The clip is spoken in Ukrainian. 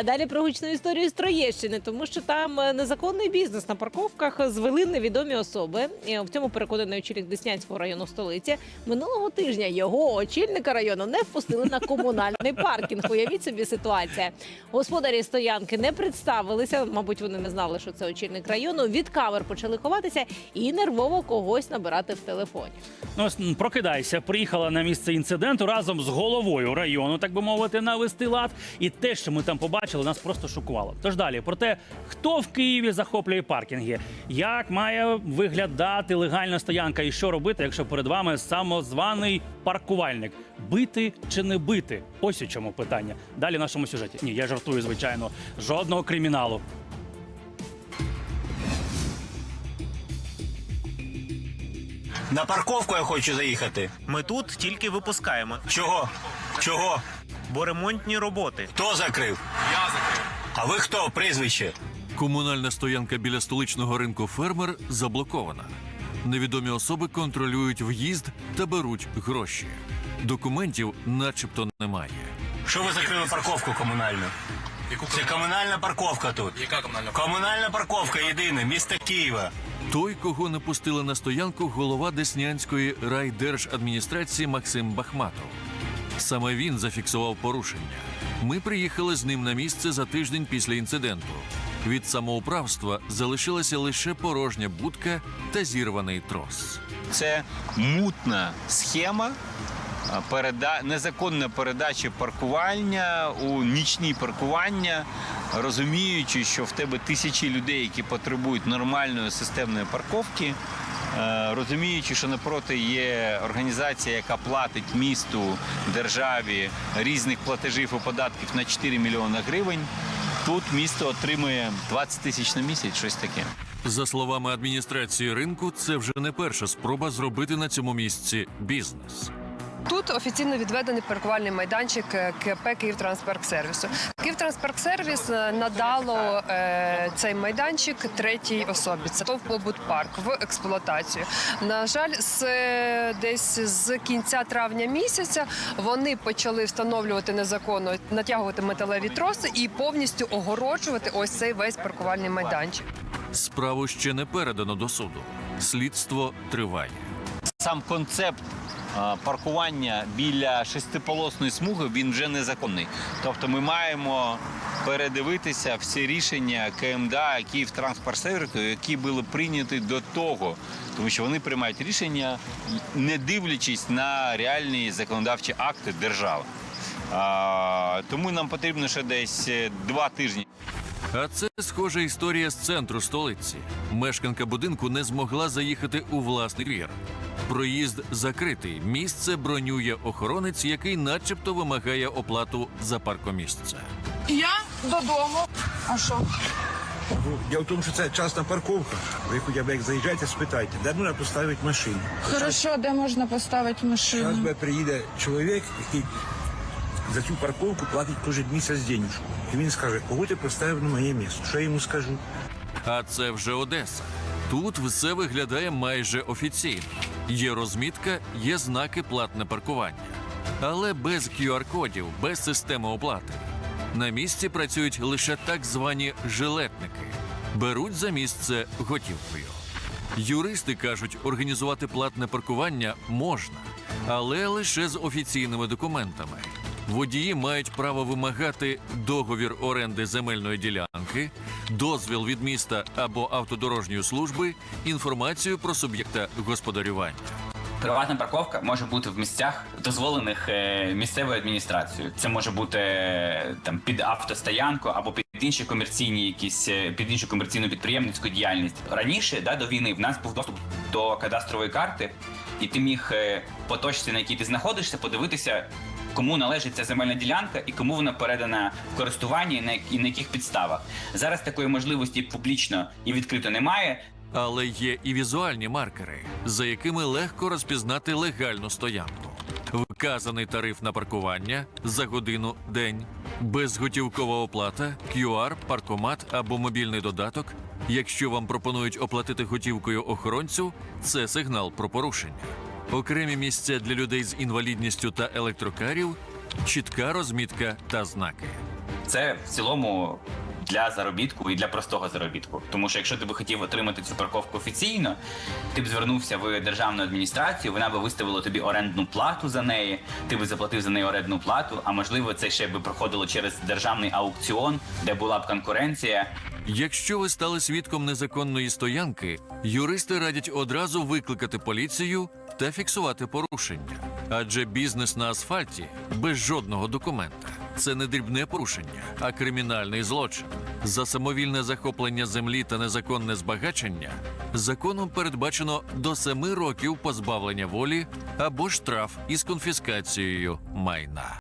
А далі про гучну історію з Троєщини, тому що там е, незаконний бізнес на парковках звели невідомі особи. В цьому переконаний очільник Деснянського району столиці. Минулого тижня його очільника району не впустили на комунальний паркінг. Уявіть собі ситуація. Господарі стоянки не представилися. Мабуть, вони не знали, що це очільник району. Від камер почали ховатися і нервово когось набирати в телефоні. Ну, прокидайся, приїхала на місце інциденту разом з головою району, так би мовити, навести лад. І те, що ми там побачили, нас просто шокувало. Тож далі про те, хто в Києві захоплює паркінги, як має виглядати легальна стоянка, і що робити, якщо перед вами самозваний паркувальник. Бити чи не бити? Ось у чому питання. Далі в нашому сюжеті. Ні, я жартую, звичайно. Жодного криміналу. На парковку я хочу заїхати. Ми тут тільки випускаємо, Чого? Чого? бо ремонтні роботи. Хто закрив? А ви хто? Прізвище? Комунальна стоянка біля столичного ринку фермер заблокована. Невідомі особи контролюють в'їзд та беруть гроші. Документів, начебто, немає. Що ви закрили парковку комунальну? Це комунальна парковка тут. Яка комунальна Комунальна парковка єдина, міста Києва. Той, кого не пустили на стоянку, голова Деснянської райдержадміністрації Максим Бахматов. Саме він зафіксував порушення. Ми приїхали з ним на місце за тиждень після інциденту. Від самоуправства залишилася лише порожня будка та зірваний трос. Це мутна схема переда... незаконна передача паркування у нічні паркування, розуміючи, що в тебе тисячі людей, які потребують нормальної системної парковки. Е, Розуміючи, що напроти є організація, яка платить місту, державі різних платежів і податків на 4 мільйони гривень, тут місто отримує 20 тисяч на місяць, щось таке. За словами адміністрації ринку, це вже не перша спроба зробити на цьому місці бізнес. Тут офіційно відведений паркувальний майданчик е, КП «Київтранспарксервісу». «Київтранспарксервіс» е, надало е, цей майданчик третій особі. Це ТОВ «Побутпарк» в експлуатацію. На жаль, з е, десь з кінця травня місяця вони почали встановлювати незаконно, натягувати металеві троси і повністю огороджувати ось цей весь паркувальний майданчик. Справу ще не передано до суду. Слідство триває. Сам концепт паркування біля шестиполосної смуги він вже незаконний. Тобто ми маємо передивитися всі рішення КМДА Київтранспортсервісу, які були прийняті до того, тому що вони приймають рішення, не дивлячись на реальні законодавчі акти держави. Тому нам потрібно ще десь е, два тижні. А це схожа історія з центру столиці. Мешканка будинку не змогла заїхати у власний двір. Проїзд закритий. Місце бронює охоронець, який начебто вимагає оплату за паркомісце. Я додому. А що? Діло в тому, що це частна парковка. Ви хоча б як заїжджаєте, спитайте, де можна поставити машину. Хорошо, де можна поставити Зараз машину? би приїде чоловік, який за цю парковку платить кожен місяць денежку. І він скаже, кого ти поставив на моє місце. Що я йому скажу? А це вже Одеса. Тут все виглядає майже офіційно. Є розмітка, є знаки платне паркування. Але без QR-кодів, без системи оплати. На місці працюють лише так звані жилетники. Беруть за місце готівкою. Юристи кажуть, організувати платне паркування можна, але лише з офіційними документами. Водії мають право вимагати договір оренди земельної ділянки, дозвіл від міста або автодорожньої служби, інформацію про суб'єкта господарювання. Приватна парковка може бути в місцях, дозволених е, місцевою адміністрацією. Це може бути е, там під автостоянку або під інші комерційні якісь е, під іншу комерційну підприємницьку діяльність. Раніше, да, до війни, в нас був доступ до кадастрової карти, і ти міг по точці, на якій ти знаходишся, подивитися. Кому належить ця земельна ділянка і кому вона передана в користування і на, і на яких підставах зараз такої можливості публічно і відкрито немає. Але є і візуальні маркери, за якими легко розпізнати легальну стоянку. Вказаний тариф на паркування за годину день, безготівкова оплата, QR, паркомат або мобільний додаток. Якщо вам пропонують оплатити готівкою охоронцю, це сигнал про порушення. Окремі місця для людей з інвалідністю та електрокарів, чітка розмітка та знаки. це в цілому для заробітку і для простого заробітку. Тому що якщо ти би хотів отримати цю парковку офіційно, ти б звернувся в державну адміністрацію, вона би виставила тобі орендну плату за неї, ти би заплатив за неї орендну плату, а можливо, це ще би проходило через державний аукціон, де була б конкуренція. Якщо ви стали свідком незаконної стоянки, юристи радять одразу викликати поліцію та фіксувати порушення. Адже бізнес на асфальті без жодного документа це не дрібне порушення, а кримінальний злочин. За самовільне захоплення землі та незаконне збагачення законом передбачено до семи років позбавлення волі або штраф із конфіскацією майна.